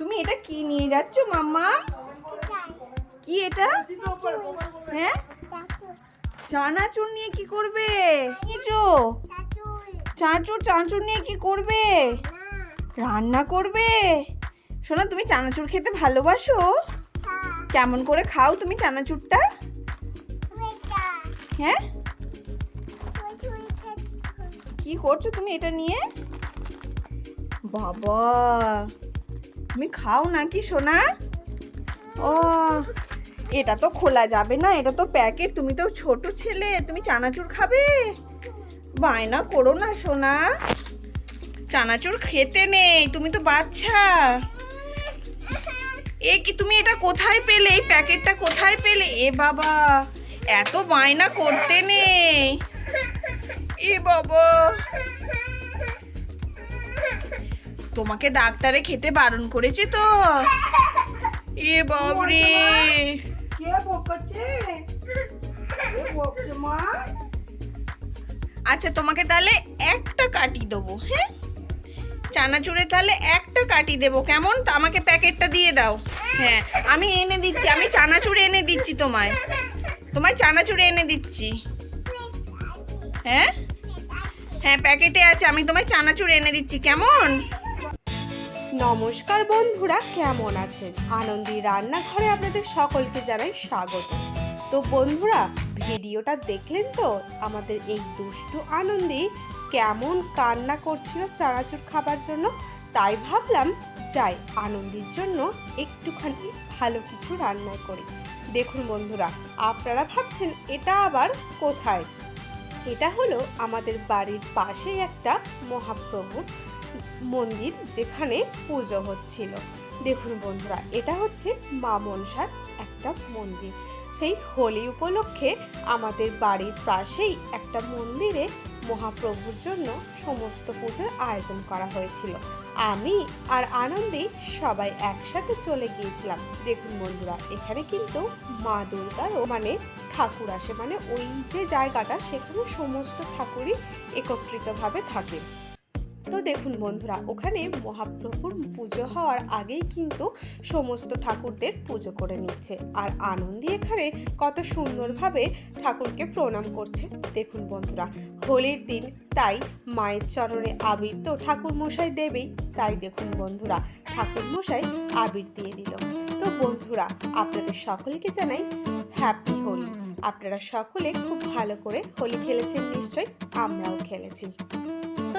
তুমি এটা কি নিয়ে যাচ্ছ, মাম্মা? কি এটা? হ্যাঁ? চানাচুর নিয়ে কি করবে? কিছু চানাচুর চানাচুর নিয়ে কি করবে? রান্না করবে? শোনো, তুমি চানাচুর খেতে ভালোবাসো? কেমন করে খাও তুমি চানাচুরটা? হ্যাঁ? কি করছ তুমি এটা নিয়ে? বাবা! তুমি খাও নাকি, সোনা? ও, এটা তো খোলা যাবে না, এটা তো প্যাকেট। তুমি তো ছোট ছেলে, তুমি চানাচুর খাবে? বায়না করো না, সোনা। চানাচুর খেতে নেই, তুমি তো বাচ্চা। এ কি, তুমি এটা কোথায় পেলে? এই প্যাকেটটা কোথায় পেলে? এ বাবা, এত বায়না করতে নেই। এ বাবা। তোমাকে ডাক্তারে খেতে বারণ করেছে তো। এ বাবরে আচ্ছা তোমাকে তাহলে একটা কাটি দেবো হ্যাঁ? চানাচুরে তাহলে একটা কাটি দেবো কেমন? তা আমাকে প্যাকেটটা দিয়ে দাও। হ্যাঁ আমি এনে দিচ্ছি আমি চানাচুর এনে দিচ্ছি তোমায়। তোমায় চানাচুর এনে দিচ্ছি। হ্যাঁ? হ্যাঁ প্যাকেটে আছে আমি তোমায় চানাচুর এনে দিচ্ছি কেমন? নমস্কার বন্ধুরা, কেমন আছেন? আনন্দী রান্নাঘরে আপনাদের সকলকে জানাই স্বাগত। তো বন্ধুরা, ভিডিওটা দেখলেন তো? আমাদের এই দুষ্টু আনন্দী কেমন কান্না করছিল চানাচুর খাবার জন্য? তাই ভাবলাম, যাই আনন্দির জন্য একটুখানি ভালো কিছু রান্না করি। দেখুন বন্ধুরা, আপনারা ভাবছেন, এটা আবার কোথায়? এটা হলো আমাদের বাড়ির পাশেই একটা মহাপ্রভুর মন্দির যেখানে পুজো হচ্ছিল। দেখুন বন্ধুরা, এটা হচ্ছে মা মনসার একটা মন্দির। সেই হোলি উপলক্ষে আমাদের বাড়ির পাশেই একটা মন্দিরে মহাপ্রভুর জন্য সমস্ত পুজোর আয়োজন করা হয়েছিল। আমি আর আনন্দে সবাই একসাথে চলে গিয়েছিলাম। দেখুন বন্ধুরা, এখানে কিন্তু মা দুর্গারও মানে ঠাকুর আসে। মানে ওই যে জায়গাটা, সেখানে সমস্ত ঠাকুরই একত্রিতভাবে থাকে। তো দেখুন বন্ধুরা, ওখানে মহাপ্রভুর পুজো হওয়ার আগেই কিন্তু সমস্ত ঠাকুরদের পুজো করে নিচ্ছে। আর আনন্দী এখানে কত সুন্দরভাবে ঠাকুরকে প্রণাম করছে। দেখুন বন্ধুরা, হোলির দিন তাই মায়ের চরণে আবির তো ঠাকুর মশাই দেবেই। তাই দেখুন বন্ধুরা ঠাকুর মশাই আবির দিয়ে দিল। তো বন্ধুরা, আপনাদের সকলকে জানাই হ্যাপি হোলি। আপনারা সকলে খুব ভালো করে হোলি খেলেছেন নিশ্চয়ই, আমরাও খেলেছি।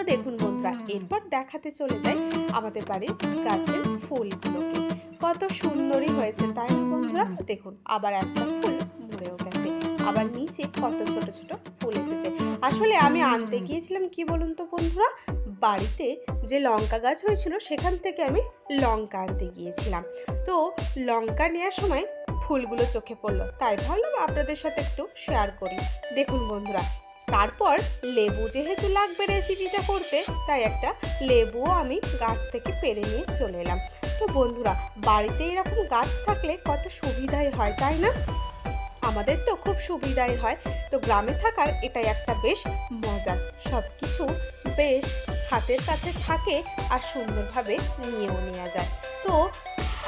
দেখুন বন্ধুরা, এরপর দেখাতে চলে যাই আমাদের বাড়ির গাছের ফুলগুলোকে। কত সুন্দরই হয়েছে, তাই বন্ধুরা? দেখুন, আবার একটা ফুল মরেও গেছে। আবার নিচে কত ছোট ছোট ফুল এসেছে। আসলে আমি আনতে গিয়েছিলাম, কি বলুন তো বন্ধুরা? বাড়িতে যে লঙ্কা গাছ হয়েছিল, সেখান থেকে আমি লঙ্কা আনতে গিয়েছিলাম। তো লঙ্কা নেওয়ার সময় ফুলগুলো চোখে পড়ল। তাই ভাবলাম আপনাদের সাথে একটু শেয়ার করি। দেখুন বন্ধুরা তারপর লেবু যেহেতু লাগবে রেসিপিটা করতে, তাই একটা লেবুও আমি গাছ থেকে পেরে নিয়ে চলে এলাম। তো বন্ধুরা, বাড়িতে এরকম গাছ থাকলে কত সুবিধাই হয়, তাই না? আমাদের তো খুব সুবিধাই হয়। তো গ্রামে থাকার এটাই একটা বেশ মজার সব কিছু বেশ হাতের কাছে থাকে আর সুন্দরভাবে নিয়েও নেওয়া যায়। তো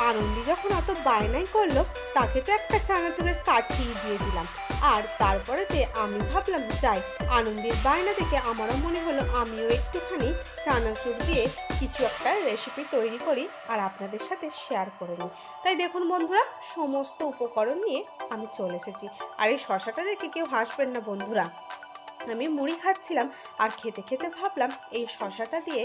আনন্দি যখন অত বায়নাই করল, তাকে তো একটা চানাচুরের কাঠি দিয়ে দিলাম। আর তারপরেতে আমি ভাবলাম, যাই, আনন্দের বায়না দেখে আমারও মনে হলো আমিও একটুখানি চানাচুর দিয়ে কিছু একটা রেসিপি তৈরি করি আর আপনাদের সাথে শেয়ার করে নিই। তাই দেখুন বন্ধুরা, সমস্ত উপকরণ নিয়ে আমি চলে এসেছি। আর এই শশাটা দেখে কেউ হাসবেন না বন্ধুরা। আমি মুড়ি খাচ্ছিলাম আর খেতে খেতে ভাবলাম এই শশাটা দিয়ে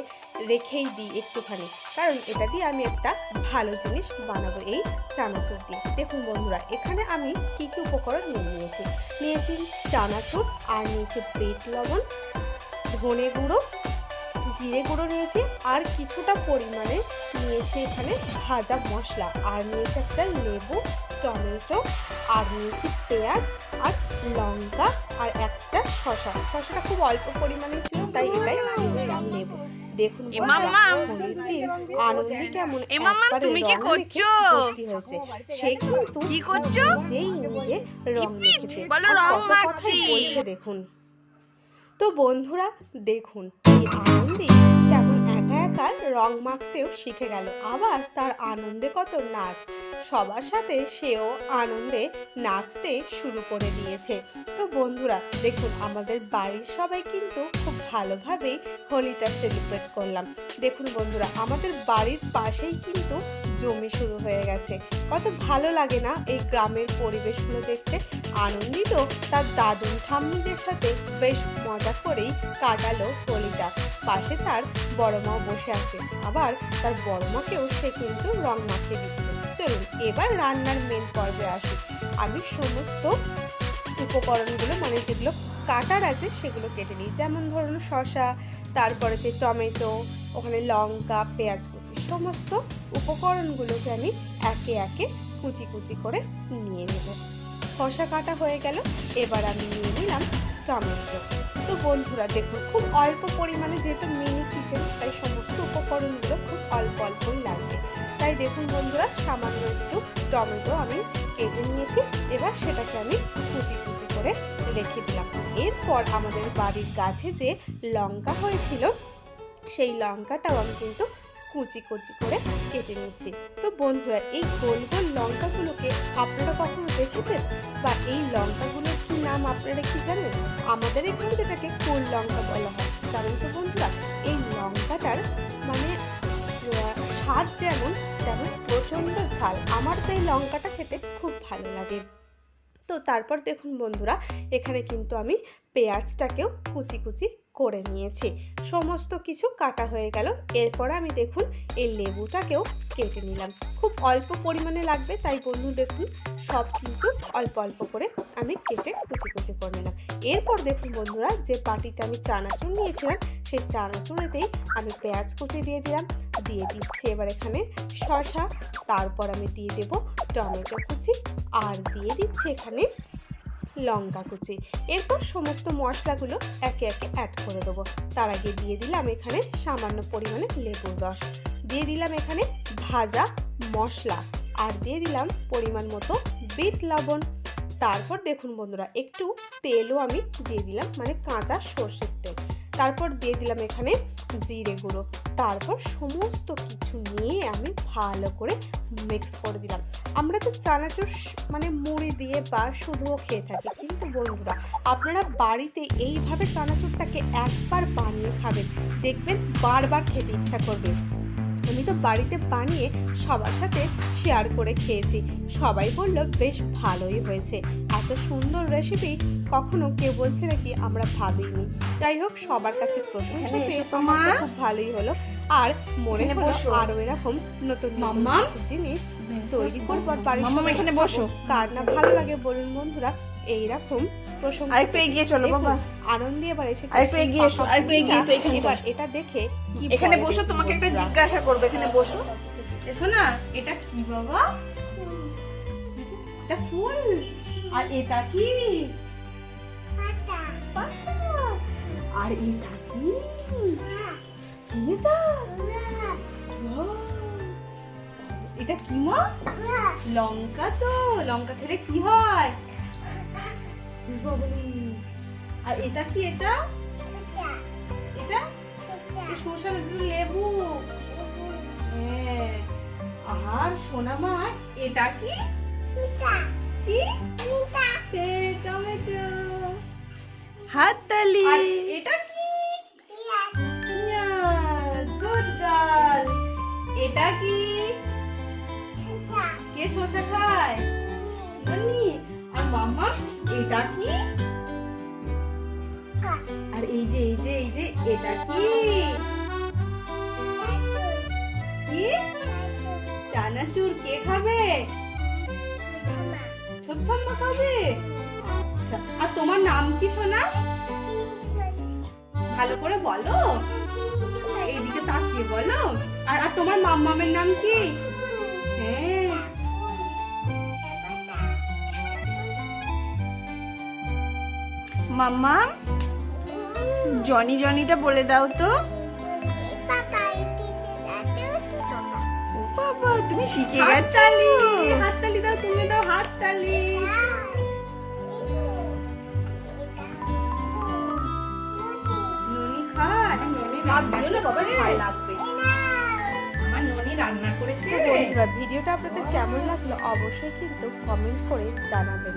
রেখেই দিই একটুখানি। কারণ এটা দিয়ে আমি একটা ভালো জিনিস বানাবো এই চানাচুর দিয়ে। দেখুন বন্ধুরা, এখানে আমি কি কি উপকরণ নিয়ে নিয়েছি? নিয়েছি চানাচুর আর নিয়েছি পেট লবণ, ধনে গুঁড়ো, জিরে গুঁড়ো নিয়েছি আর কিছুটা পরিমাণে নিয়েছি এখানে ভাজা মশলা। আর নিয়েছি একটা লেবু, টমেটো, আর নিয়েছি পেঁয়াজ আর লঙ্কা আর একটা শশা শশাটা খুব অল্প পরিমাণে ছিল তাই এটাই নিয়েছিলাম লেবু দেখুন আনন্দে কেমন তুমি কি করছ? সে কিন্তু কি করছ? নিজেই নিজে রং মেখেছে। বলো রং মাখছি। বলছে দেখুন। তো বন্ধুরা দেখুন এই আনন্দে কেমন একা একা রং মাখতেও শিখে গেল। আবার তার আনন্দে কত নাচ। সবার সাথে সেও আনন্দে নাচতে শুরু করে দিয়েছে। তো বন্ধুরা, দেখুন, আমাদের বাড়ির সবাই কিন্তু খুব ভালোভাবেই হোলিটা সেলিব্রেট করলাম। দেখুন বন্ধুরা, আমাদের বাড়ির পাশেই কিন্তু জমি শুরু হয়ে গেছে। কত ভালো লাগে না এই গ্রামের পরিবেশগুলো দেখতে। আনন্দিত তার দাদু ঠাম্মিদের সাথে বেশ মজা করেই কাটালো হোলিটা। পাশে তার বড় মাও বসে আছে। আবার তার বড় মাকেও সে কিন্তু রং মাখিয়ে দিচ্ছে। চলুন, এবার রান্নার মেন পর্বে আসি। আমি সমস্ত উপকরণগুলো মানে যেগুলো কাটার আছে, সেগুলো কেটে নিই। যেমন ধরুন, শসা, তারপরে যে টমেটো, ওখানে লঙ্কা, পেঁয়াজ কুচি, সমস্ত উপকরণগুলোকে আমি একে একে কুচি কুচি করে নিয়ে নেব। শসা কাটা হয়ে গেল, এবার আমি নিয়ে নিলাম টমেটো। তো বন্ধুরা, দেখুন, খুব অল্প পরিমাণে যেহেতু মিনি কিচেন তাই সমস্ত উপকরণগুলো খুব অল্প অল্পই তাই দেখুন বন্ধুরা, সামান্য একটু টমেটো আমি কেটে নিয়েছি। এবার সেটাকে আমি কুচি কুচি করে রেখে দিলাম। এরপর আমাদের বাড়ির গাছে যে লঙ্কা হয়েছিল, সেই লঙ্কাটাও আমি কিন্তু কুচি কুচি করে কেটে নিচ্ছি। তো বন্ধুরা, এই গোল গোল লঙ্কাগুলোকে আপনারা কখনো দেখেছেন? বা এই লঙ্কাগুলোর কি নাম আপনারা কি জানেন? আমাদের এখানে যেটাকে কোল লঙ্কা বলা হয়। কারণ তো বন্ধুরা, এই লঙ্কাটার মানে স্বাদ যেমন, তেমন প্রচণ্ড ঝাল। আমার তো এই লঙ্কাটা খেতে খুব ভালো লাগে। তো তারপর দেখুন বন্ধুরা, এখানে কিন্তু আমি পেঁয়াজটাকেও কুচি কুচি করে নিয়েছি। সমস্ত কিছু কাটা হয়ে গেল। এরপর আমি দেখুন এই লেবুটাকেও কেটে নিলাম। খুব অল্প পরিমাণে লাগবে, তাই বন্ধু দেখুন, সব কিন্তু অল্প অল্প করে আমি কেটে কুচি কুচি করে নিলাম। এরপর দেখুন বন্ধুরা, যে বাটিতে আমি চানাচুর নিয়েছিলাম, সেই চানাচুরেতেই আমি পেঁয়াজ কুচি দিয়ে দিলাম। দিয়ে দিচ্ছি এবার এখানে শসা, তারপর আমি দিয়ে দেব টমেটো কুচি, আর দিয়ে দিচ্ছি এখানে লঙ্কা কুচি। এরপর সমস্ত মশলাগুলো একে একে অ্যাড করে দেবো। তার আগে দিয়ে দিলাম এখানে সামান্য পরিমাণে লেবুর রস। দিয়ে দিলাম এখানে ভাজা মশলা, আর দিয়ে দিলাম পরিমাণ মতো বিট লবণ। তারপর দেখুন বন্ধুরা, একটু তেলও আমি দিয়ে দিলাম মানে কাঁচা সর্ষের তেল। তারপর দিয়ে দিলাম এখানে জিরে গুঁড়ো তারপর সমস্ত কিছু নিয়ে আমি ভালো করে মিক্স করে দিলাম। আমরা তো চানাচুর মানে মুড়ি দিয়ে বা শুধুও খেয়ে থাকি, কিন্তু বন্ধুরা, আপনারা বাড়িতে এইভাবে চানাচুরটাকে একবার বানিয়ে খাবেন, দেখবেন বারবার খেতে ইচ্ছা করবে। আমি তো বাড়িতে বানিয়ে সবার সাথে শেয়ার করে খেয়েছি, সবাই বলল, বেশ ভালোই হয়েছে। এত সুন্দর রেসিপি কখনো কেউ বলছে নাকি আমরা ভাবিনি যাই হোক সবার কাছে প্রশংসা পেয়ে এসো তো মা। আমার খুব ভালোই হলো আর মনে হলো। আরও এরকম নতুন জিনিস তৈরি করব আর বাড়ির এখানে বসো। কার না ভালো লাগে বলুন বন্ধুরা এইরকম প্রশংসা আরেকটু এগিয়ে চলো বাবা আনন্দে এবার আরেকটু এগিয়ে এসো, পাকা আরেকটু এগিয়ে এসো। এখানটায়। এবার এটা দেখে এখানে বসো তোমাকে একটা জিজ্ঞাসা করবে এখানে বসো এসো না এটা কি বাবা এটা ফুল আর এটা কি? আর এটা কি? কি এটা? এটা কি মা? লঙ্কা তো। লঙ্কা খেলে কি হয়? আর এটা কি এটা? এটা? শসা লেবু। হ্যাঁ। আর সোনা মা এটা কি? কি? টমেটো। হাততালি। আর এটা কি? গুড গার্ল এটা কি? কে শসা খায়? আর মাম্মা এটা কি? আর এই যে এই যে এই যে এটা কি? কি? চানাচুর। কে খাবে? ছোট্টম্মা খাবে আচ্ছা আর তোমার নাম কি সোনা? ভালো করে বলো। এইদিকে তাকিয়ে বলো। আর আর তোমার মাম্মামের নাম কি? হ্যাঁ। মাম্মা জনি জনিটা বলে দাও তো। বাবা তুমি শিখে গেছো হাততালি দাও তুমি দাও হাততালি। ভিডিওটা আপনাদের কেমন লাগল অবশ্যই কিন্তু কমেন্ট করে জানাবেন।